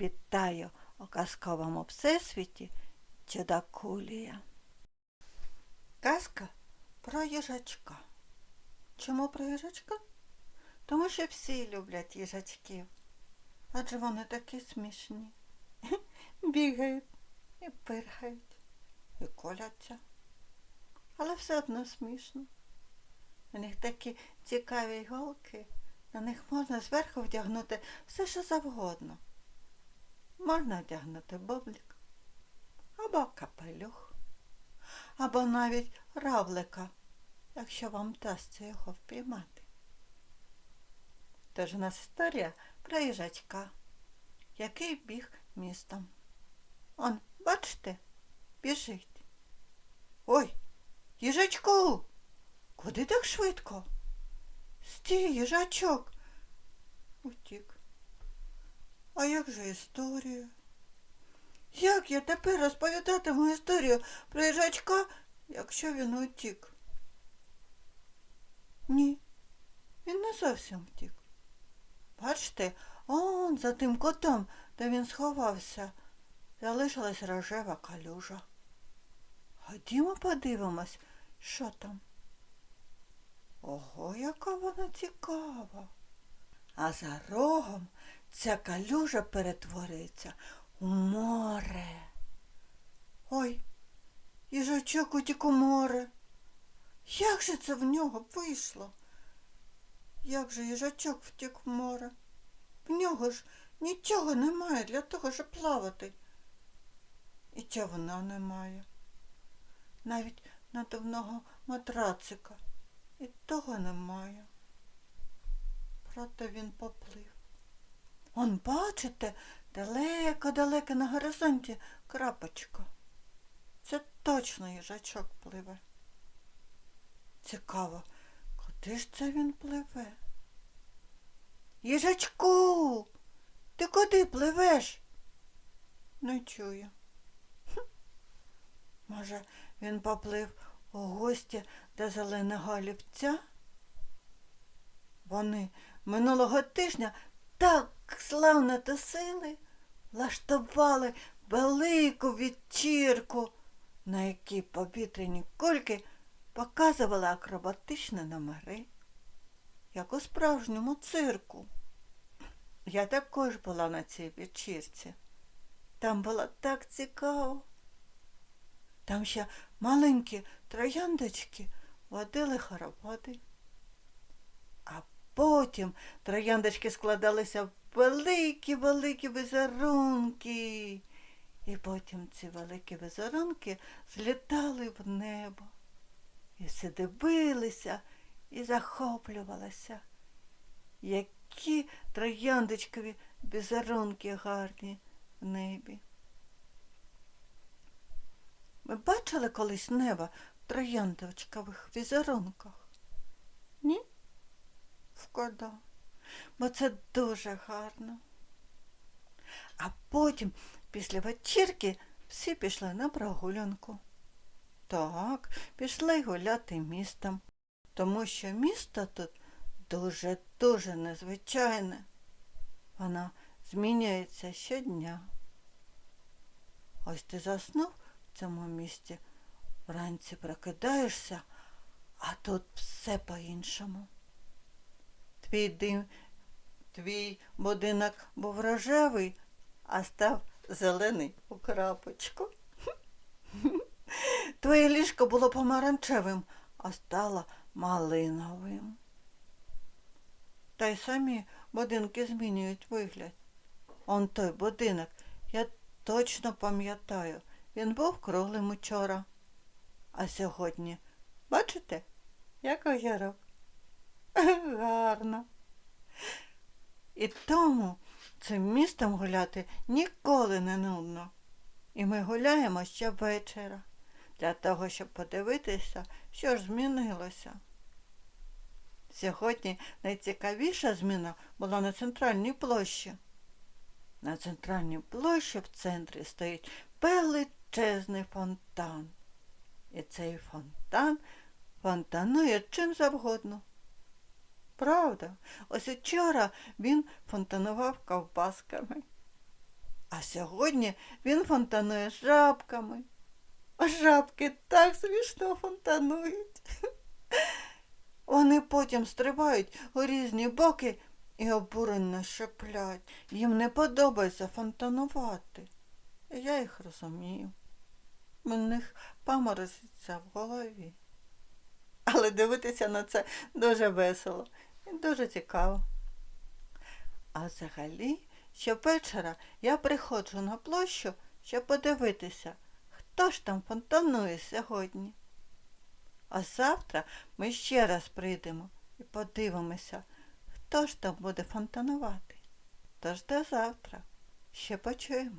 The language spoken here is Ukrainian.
Вітаю у казковому всесвіті Чудакулія. Казка про їжачка. Чому про їжачка? Тому що всі люблять їжачків. Адже вони такі смішні. Бігають і пирхають, і коляться. Але все одно смішно. У них такі цікаві голки, на них можна зверху вдягнути все, що завгодно. Можна вдягнути боблік, або капелюх, або навіть равлика, якщо вам вдасться його впіймати. Тож у нас історія про їжачка, який біг містом. Он, бачите, біжить. Ой, їжачку! Куди так швидко? Стій, їжачок. Утік. А як же історія? Як я тепер розповідатиму історію про їжачка, якщо він утік? Ні, він не зовсім втік. Бачите, он за тим котом, де він сховався, залишилась рожева калюжа. Ходімо подивимось, що там. Ого, яка вона цікава. А за рогом ця калюжа перетворюється у море. Ой, їжачок утік у море. Як же це в нього вийшло? Як же їжачок втік в море? В нього ж нічого немає для того, щоб плавати. І човна немає. Навіть надувного матрацика. І того немає. Проте він поплив. Он, бачите, далеко-далеко на горизонті крапочка. Це точно їжачок пливе. Цікаво, куди ж це він пливе? Їжачку, ти куди пливеш? Не чую. Хм. Може, він поплив у гості до зеленого олівця? Вони минулого тижня так славно тусили, влаштували велику вечірку, на якій повітряні кульки показували акробатичні номери, як у справжньому цирку. Я також була на цій вечірці. Там було так цікаво. Там ще маленькі трояндочки водили хороводи. Потім трояндочки складалися в великі-великі візерунки. І потім ці великі візерунки злітали в небо. І всі дивилися і захоплювалися. Які трояндочкові візерунки гарні в небі. Ви бачили колись небо в трояндочкових візерунках? Шкода, бо це дуже гарно. А потім, після вечірки, всі пішли на прогулянку. Так, пішли гуляти містом, тому що місто тут дуже-дуже незвичайне. Воно змінюється щодня. Ось ти заснув в цьому місті, вранці прокидаєшся, а тут все по-іншому. Твій твій будинок був рожевий, а став зелений у крапочку. Твоє ліжко було помаранчевим, а стало малиновим. Та й самі будинки змінюють вигляд. Он той будинок, я точно пам'ятаю, він був круглим учора. А сьогодні, бачите, як огірок? Гарно. І тому цим містом гуляти ніколи не нудно. І ми гуляємо ще вечора для того, щоб подивитися, що ж змінилося. Сьогодні найцікавіша зміна була на центральній площі. На центральній площі в центрі стоїть величезний фонтан. І цей фонтан фонтанує чим завгодно. Правда, ось учора він фонтанував ковбасками. А сьогодні він фонтанує жабками. А жабки так смішно фонтанують. Вони потім стрибають у різні боки і обурено шеплять. Їм не подобається фонтанувати. Я їх розумію. У них паморозиться в голові. Але дивитися на це дуже весело дуже цікаво. А взагалі, щовечора я приходжу на площу, щоб подивитися, хто ж там фонтанує сьогодні. А завтра ми ще раз прийдемо і подивимося, хто ж там буде фонтанувати. Тож до завтра. Ще почуємось.